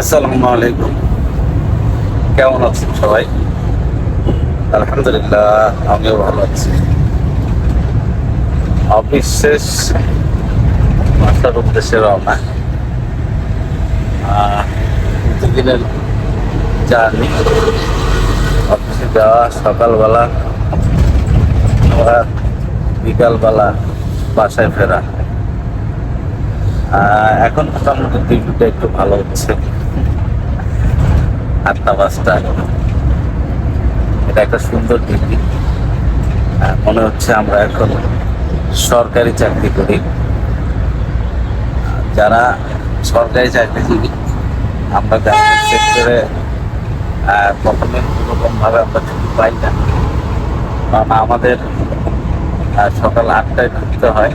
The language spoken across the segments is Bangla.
আসসালামু আলাইকুম। কেমন আছেন সবাই? আলহামদুলিল্লাহ, আমিও ভালো আছি। অফিস শেষ বাসার উদ্দেশ্যে রওনা। প্রতিদিনের জার্নি। অফিসে যাওয়া সকালবেলা বিকালবেলা বাসায় ফেরা। এখন মোটামুটি ডিউটিটা একটু ভালো হচ্ছে। আটটা পাঁচটা। এটা একটা সুন্দর ডিগ্রি মনে হচ্ছে আমরা এখন সরকারি চাকরি করি। যারা সরকারি চাকরিজীবী আমরা গার্মেন্টস সেক্টরে প্রথমে কোনোরকমভাবে আমরা ছুটি পাই না। কারণ আমাদের সকাল আটটায় ঢুকতে হয়।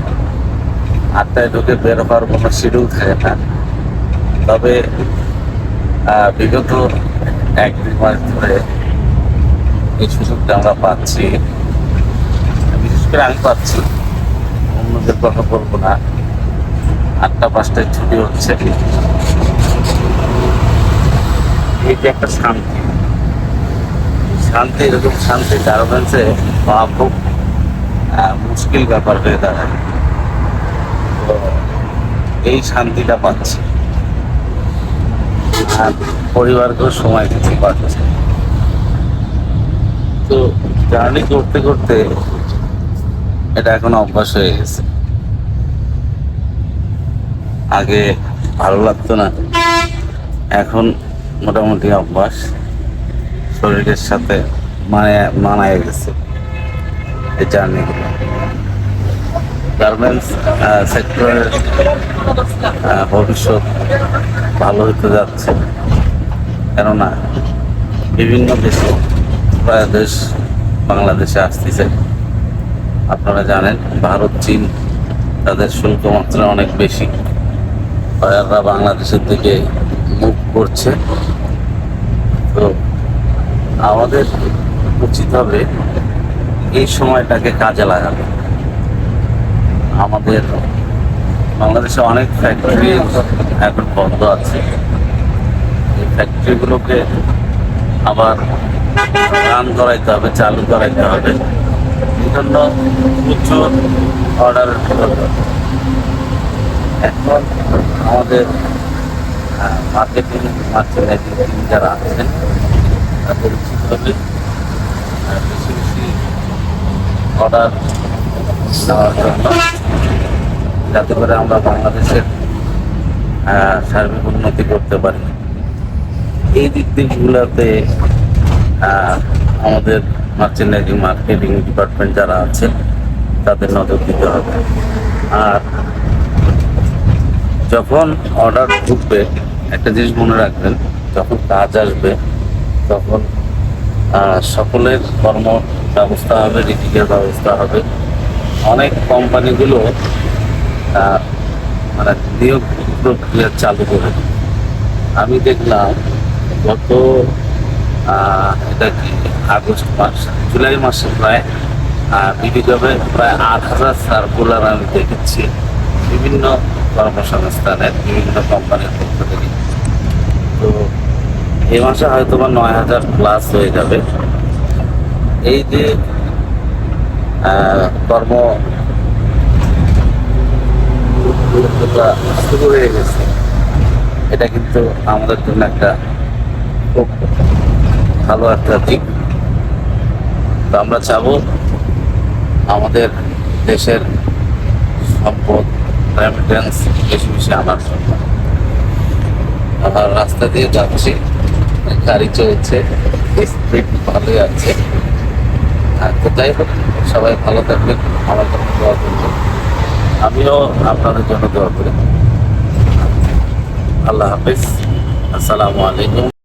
আটটায় ঢুকে বের হওয়ার কোনো শিডিউল থাকে না। তবে বিগত এক দুই মাস ধরে এই সুযোগটা আমরা পাচ্ছি। বিশেষ করে আমি পাচ্ছি। অন্যদের কথা বলব না। আটটা, পাঁচটায় ছুটি হচ্ছে। যে একটা শান্তি। শান্তি, এরকম শান্তি গার্মেন্টসে পাওয়া খুব মুশকিল ব্যাপার হয়ে দাঁড়ায়। এই শান্তিটা পাচ্ছি। আর পরিবারকেও সময় দিতে পারছে। তো জার্নি করতে করতে এটা এখন অভ্যাস হয়ে গেছে। আগে ভালো লাগতো না। এখন মোটামুটি অভ্যাস। শরীরের সাথে মানে মানায় গেছে এই জার্নিগুলো গার্মেন্টস সেক্টরের ভবিষ্যৎ ভালো হতে যাচ্ছে। কেননা বিভিন্ন দেশে, প্রায় দেশ বাংলাদেশে আসতেছে। আপনারা জানেন, ভারত, চীন তাদের শুল্ক মাত্রা অনেক বেশি। তারা বাংলাদেশের দিকে মুখ করছে। তো আমাদের উচিত হবে এই সময়টাকে কাজে লাগানো। আমাদের বাংলাদেশে অনেক ফ্যাক্টরি এখন বন্ধ আছে। এই ফ্যাক্টরিগুলোকে আবার রান করাইতে হবে, চালু করাইতে হবে। এই জন্য প্রচুর অর্ডার এখন আমাদের মার্কেটিং মার্চেন্ডাইজিং টিম যারা আছেন, তাদের উচিত হবে বেশি বেশি অর্ডার যাতে করে আমরা বাংলাদেশের সার্বিক উন্নতি করতে পারি। এই দিক দিকগুলোতে আমাদের মার্চেন্ডাইজিং মার্কেটিং ডিপার্টমেন্ট যারা আছে, তাদের নজর দিতে হবে। আর যখন অর্ডার ঢুকবে, একটা জিনিস মনে রাখবেন, যখন কাজ আসবে, তখন সকলের কর্ম ব্যবস্থা হবে রিটিকের ব্যবস্থা হবে। অনেক কোম্পানিগুলো মানে নিয়োগ প্রক্রিয়া চালু করে। আমি দেখলাম গত এটা কি, আগস্ট মাস, জুলাই মাসে প্রায় বিডিজবে প্রায় আট হাজার সার্কুলার আমি দেখেছি। বিভিন্ন কর্মসংস্থানের বিভিন্ন কোম্পানির পক্ষ থেকে। তো এই মাসে হয়তো বা নয় হাজার প্লাস হয়ে যাবে। এই যে কর্ম শুরু হয়ে গেছে। এটা কিন্তু আমাদের জন্য একটা খুব ভালো একটা দিক। তো আমরা চাবো আমাদের দেশের সম্পদ রেমিটেন্স বেশি বেশি আনার জন্য। আর রাস্তা দিয়ে যাচ্ছি, গাড়ি চলছে স্পিড ভালোই আছে। তো যাই হোক, সবাই ভালো থাকবেন। আমার জন্য দোয়া করবেন। আমিও আপনাদের জন্য দোয়া করি। আল্লাহ হাফিজ। আসসালামু আলাইকুম।